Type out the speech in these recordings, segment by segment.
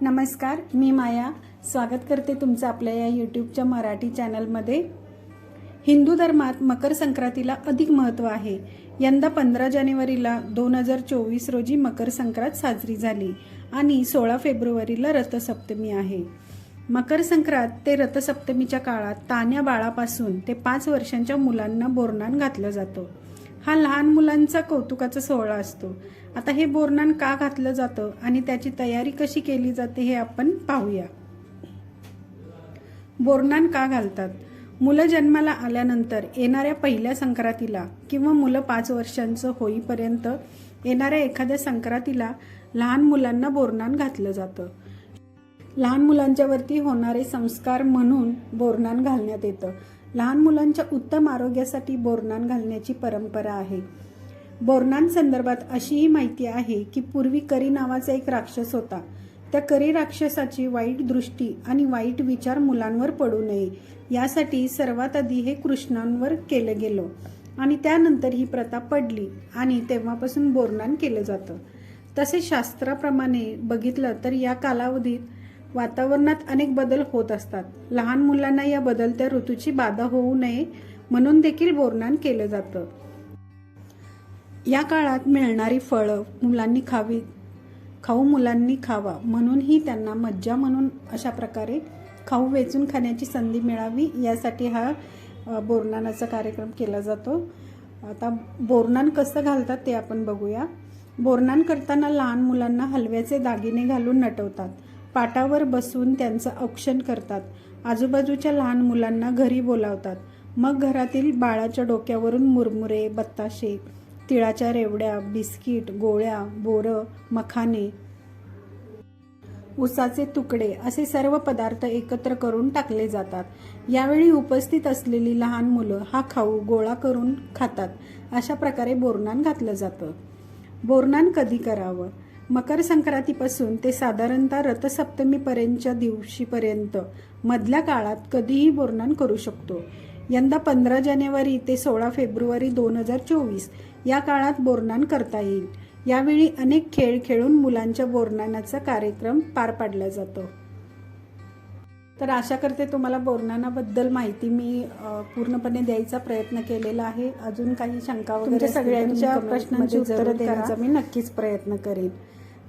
नमस्कार मी माया. स्वागत करते तुमचं आपल्या या यूट्यूबच्या मराठी चॅनलमध्ये. हिंदू धर्मात मकर संक्रांतीला अधिक महत्त्व आहे. यंदा पंधरा जानेवारीला दोन हजार चोवीस रोजी मकर संक्रांत साजरी झाली आणि सोळा फेब्रुवारीला रथसप्तमी आहे. मकर संक्रांत ते रथसप्तमीच्या काळात तान्या बाळापासून ते पाच वर्षांच्या मुलांना बोरणान घातलं जातं. हा लहान मुलांचा कौतुकाचा सोहळा असतो. आता हे बोरनान का घातलं जातं आणि त्याची तयारी कशी केली जाते हे आपण पाहूया. बोरनान का घालतात? मुलं जन्माला आल्यानंतर येणाऱ्या पहिल्या संक्रांतीला किंवा मुलं पाच वर्षांचं होईपर्यंत येणाऱ्या एखाद्या संक्रांतीला लहान मुलांना बोरनान घातलं जातं. लहान मुलांच्यावरती होणारे संस्कार म्हणून बोरनान घालण्यात येतं. लहान मुलांच्या उत्तम आरोग्यासाठी बोरनान घालण्याची परंपरा आहे. बोरनान संदर्भात अशीही माहिती आहे की पूर्वी करी नावाचा एक राक्षस होता. त्या करी राक्षसाची वाईट दृष्टी आणि वाईट विचार मुलांवर पडू नये यासाठी सर्वात आधी हे कृष्णांवर केलं गेलं आणि त्यानंतर ही प्रथा पडली आणि तेव्हापासून बोरनान केलं जातं. तसेच शास्त्राप्रमाणे बघितलं तर या कालावधीत वातावरणात अनेक बदल होत असतात. लहान मुलांना या बदलत्या ऋतूची बाधा होऊ नये म्हणून देखील बोरनान केलं जातं. या काळात मिळणारी फळं मुलांनी खावी खाऊ मुलांनी खावा म्हणूनही त्यांना मज्जा म्हणून अशा प्रकारे खाऊ वेचून खाण्याची संधी मिळावी यासाठी हा बोरणानाचा बोरनानाचा कार्यक्रम केला जातो. आता बोरनान कसं घालतात ते आपण बघूया. बोरनान करताना लहान मुलांना हलव्याचे दागिने घालून नटवतात. पाटावर बसून त्यांचं औक्षण करतात. आजूबाजूच्या लहान मुलांना घरी बोलावतात. मग घरातील बाळाच्या डोक्यावरून मुरमुरे बत्ताशे तिळाच्या रेवड्या बिस्किट गोळ्या बोरं मखाने उसाचे तुकडे असे सर्व पदार्थ एकत्र करून टाकले जातात. यावेळी उपस्थित असलेली लहान मुलं हा खाऊ गोळा करून खातात. अशा प्रकारे बोरनान घातलं जातं. बोरनान कधी करावं? मकर संक्रांतीपासून ते साधारणतः रथसप्तमीपर्यंतच्या दिवशीपर्यंत मधल्या काळात कधीही वर्णन करू शकतो. यंदा पंधरा जानेवारी ते सोळा फेब्रुवारी दोन हजार चोवीस या काळात बोरनान करता येईल. यावेळी अनेक खेळ खेळून मुलांच्या बोरनानाचा कार्यक्रम पार पाडला जातो. तर आशा करते तुम्हाला बोरनानाबद्दल माहिती मी पूर्णपणे द्यायचा प्रयत्न केलेला आहे. अजून काही शंका वगैरे सगळ्यांच्या प्रश्नांची उत्तरं देण्याचा. मी नक्कीच प्रयत्न करेन.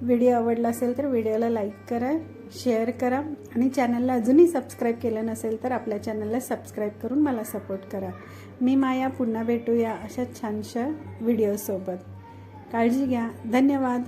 व्हिडिओ आवडला असेल तर व्हिडिओला लाईक करा शेअर करा आणि चॅनलला अजूनही सबस्क्राईब केलं नसेल तर आपल्या चॅनलला सबस्क्राईब करून मला सपोर्ट करा. मी माया पुन्हा भेटूया अशा छानशा व्हिडिओसोबत. काळजी घ्या. धन्यवाद.